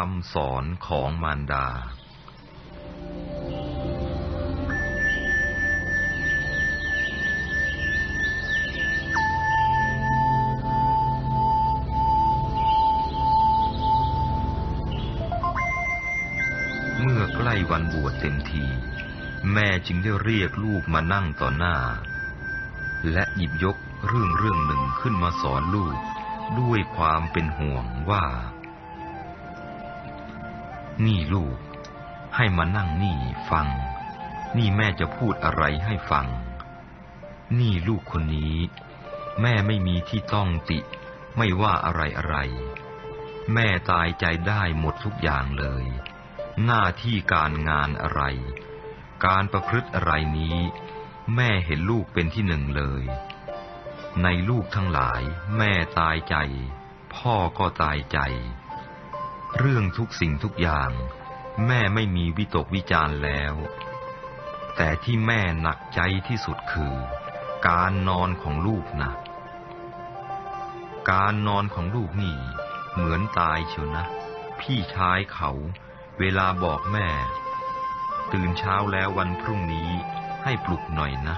คำสอนของมารดา เมื่อใกล้วันบวชเต็มที แม่จึงได้เรียกลูกมานั่งต่อหน้า และหยิบยกเรื่องเรื่องหนึ่งขึ้นมาสอนลูกด้วยความเป็นห่วงว่า นี่ลูก ให้มานั่งนี่ฟัง นี่แม่จะพูดอะไรให้ฟัง นี่ลูกคนนี้ แม่ไม่มีที่ต้องติ ไม่ว่าอะไรอะไร แม่ตายใจได้หมดทุกอย่างเลย หน้าที่การงานอะไร การประพฤติอะไรนี้ แม่เห็นลูกเป็นที่หนึ่งเลย ในลูกทั้งหลาย แม่ตายใจ พ่อก็ตายใจ เรื่องทุกสิ่งทุกอย่าง แม่ไม่มีวิตกวิจารณ์แล้ว แต่ที่แม่หนักใจที่สุดคือ การนอนของลูกนะ การนอนของลูกนี่ เหมือนตายเชียวนะ พี่ชายเขา เวลาบอกแม่ ตื่นเช้าแล้ววันพรุ่งนี้ให้ปลุกหน่อยนะ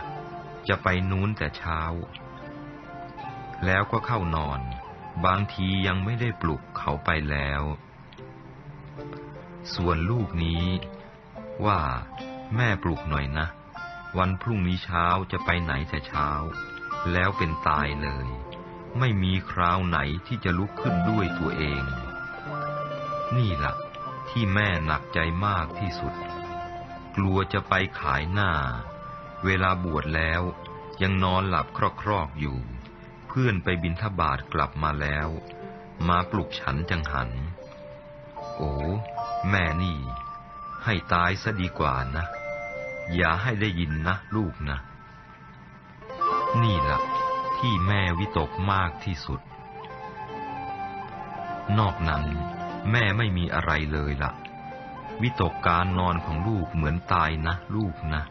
จะไปนู้นแต่เช้า แล้วก็เข้านอน บางทียังไม่ได้ปลุกเขาไปแล้ว ส่วนลูกนี้ ว่าแม่ปลุกหน่อยนะ วันพรุ่งนี้เช้าจะไปไหนแต่เช้า แล้วเป็นตายเลย ไม่มีคราวไหนที่จะลุกขึ้นด้วยตัวเอง นี่ละ่ะ ที่แม่หนักใจมากที่สุด กลัวจะไปขายหน้า เวลาบวชแล้วยังนอนหลับครอกๆอยู่ เพื่อนไปบินทบาทกลับมาแล้ว มาปลุกฉันจังหัน โอ้แม่นี่ ให้ตายซะดีกว่านะ อย่าให้ได้ยินนะลูกนะ นี่ละที่แม่วิตกมากที่สุด นอกนั้น แม่ไม่มีอะไรเลยละ่ะ วิตกการนอนของลูกเหมือนตายนะ ลูกนะ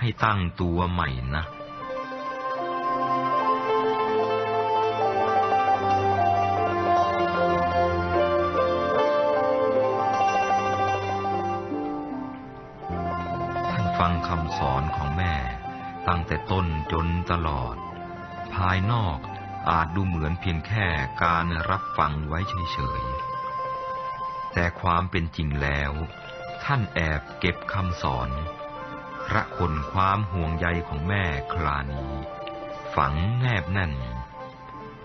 ให้ตั้งตัวใหม่นะ ฟังคำสอนของแม่ ตั้งแต่ต้นจนตลอด ภายนอกอาจดูเหมือนเพียงแค่การรับฟังไว้เฉยๆ แต่ความเป็นจริงแล้ว ท่านแอบเก็บคำสอนระคนความห่วงใยของแม่คลานี้ ฝังแนบแน่น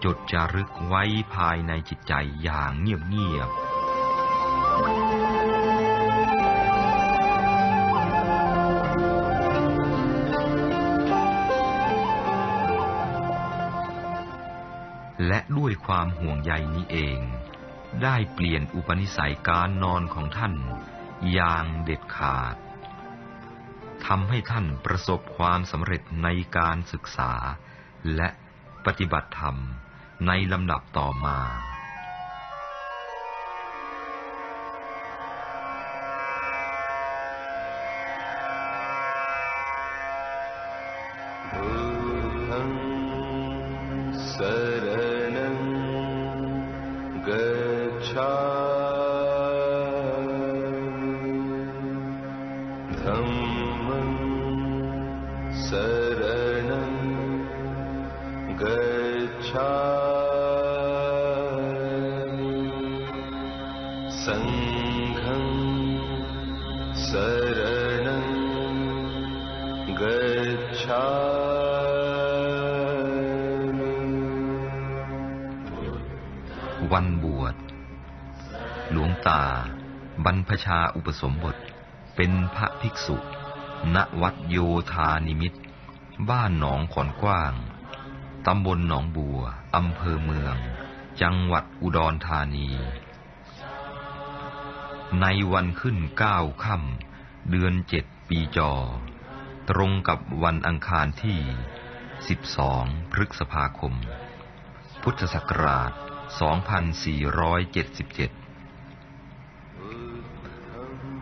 จดจารึกไว้ภายในจิตใจอย่างเงียบๆ และด้วยความห่วงใยนี้เอง ได้เปลี่ยนอุปนิสัยการนอนของท่านอย่างเด็ดขาดทำให้ท่านประสบความสำเร็จในการศึกษา และปฏิบัติธรรมในลำดับต่อมา Say गच्छा ध शरण गच्छा सङ्घम् शरण गच्छा วันบวช หลวงตา บรรพชาอุปสมบท เป็นพระภิกษุ ณ วัดโยธานิมิต บ้านหนองขอนกว้าง ตำบลหนองบัว อำเภอเมือง จังหวัดอุดรธานี ในวันขึ้นเก้าค่ำเดือนเจ็ดปีจอ ตรงกับวันอังคารที่ 12 พฤษภาคมพุทธศักราช 2477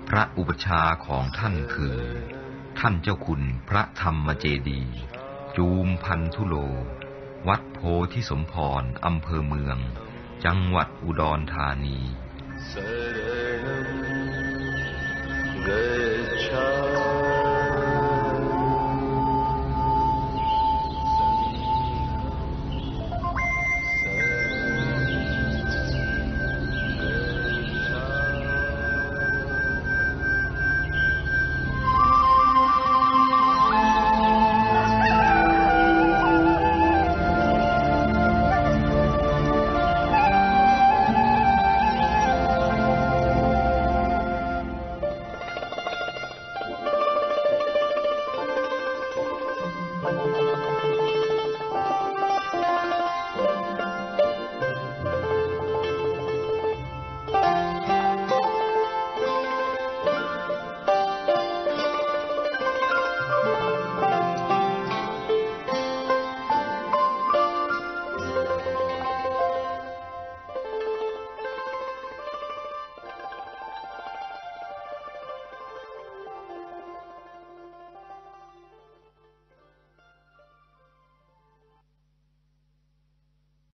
พระอุปชาของท่านคือ ท่านเจ้าคุณพระธรรมเจดี จูมพันธุโล วัดโพธิสมพรอำเภอเมือง จังหวัดอุดรธานี Sere うん。